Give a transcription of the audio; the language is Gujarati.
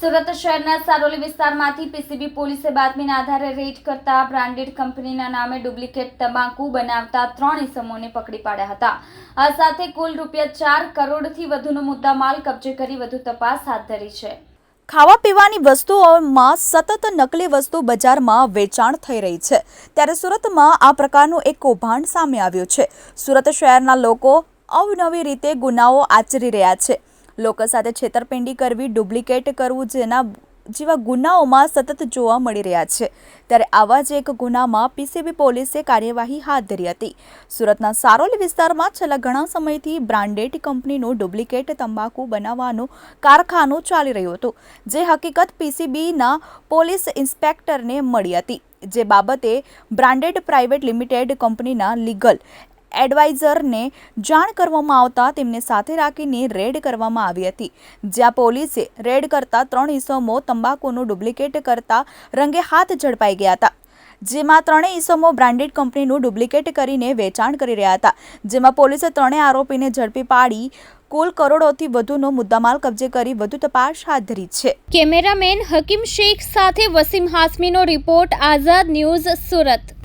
સુરત શહેરના સારોલી વિસ્તારમાંથી પીસીબી પોલીસે બાતમીના આધારે રેડ કરતા બ્રાન્ડેડ કંપનીના નામે ડુપ્લિકેટ તમાકુ બનાવતા ત્રણ ઇસમોને પકડી પાડ્યા હતા. આ સાથે કુલ રૂપિયા ચાર કરોડથી વધુનો મુદ્દામાલ કબજે કરી વધુ તપાસ હાથ ધરી છે. ખાવા પીવાની વસ્તુઓમાં સતત નકલી વસ્તુ બજારમાં વેચાણ થઈ રહી છે. ત્યારે સુરતમાં આ પ્રકારનું એક કૌભાંડ સામે આવ્યું છે. સુરત શહેરના લોકો અવનવી રીતે ગુનાઓ આચરી રહ્યા છે. લોકો સાથે છેતરપિંડી કરવી, ડુપ્લિકેટ કરવું જેના જેવા ગુનાઓમાં સતત જોવા મળી રહ્યા છે. ત્યારે આવા જ એક ગુનામાં પીસીબી પોલીસે કાર્યવાહી હાથ ધરી હતી. સુરતના સારોલી વિસ્તારમાં છેલ્લા ઘણા સમયથી બ્રાન્ડેડ કંપનીનું ડુપ્લિકેટ તંબાકુ બનાવવાનું કારખાનું ચાલી રહ્યું હતું, જે હકીકત પીસીબીના પોલીસ ઇન્સ્પેક્ટરને મળી હતી. જે બાબતે બ્રાન્ડેડ પ્રાઇવેટ લિમિટેડ કંપનીના લીગલ એડવાઇઝરને જાણ કરવામાં આવતા તેમને સાથે રાખીને રેડ કરવામાં આવી હતી. જ્યાં પોલીસે રેડ કરતા ત્રણ ઇસમો તંબાકુનું ડુપ્લિકેટ કરતા રંગે હાથ ઝડપાઈ ગયા હતા. જેમાં ત્રણેય ઇસમો બ્રાન્ડેડ કંપનીનું ડુપ્લિકેટ કરીને વેચાણ કરી રહ્યા હતા. જેમાં પોલીસે ત્રણેય આરોપીને ઝડપી પાડી, કુલ કરોડોથી વધુનો મુદ્દામાલ કબજે કરી વધુ તપાસ હાથ ધરી છે. કેમેરામેન હકીમ શેખ સાથે વસીમ હાસમીનો રિપોર્ટ, આઝાદ ન્યૂઝ સુરત.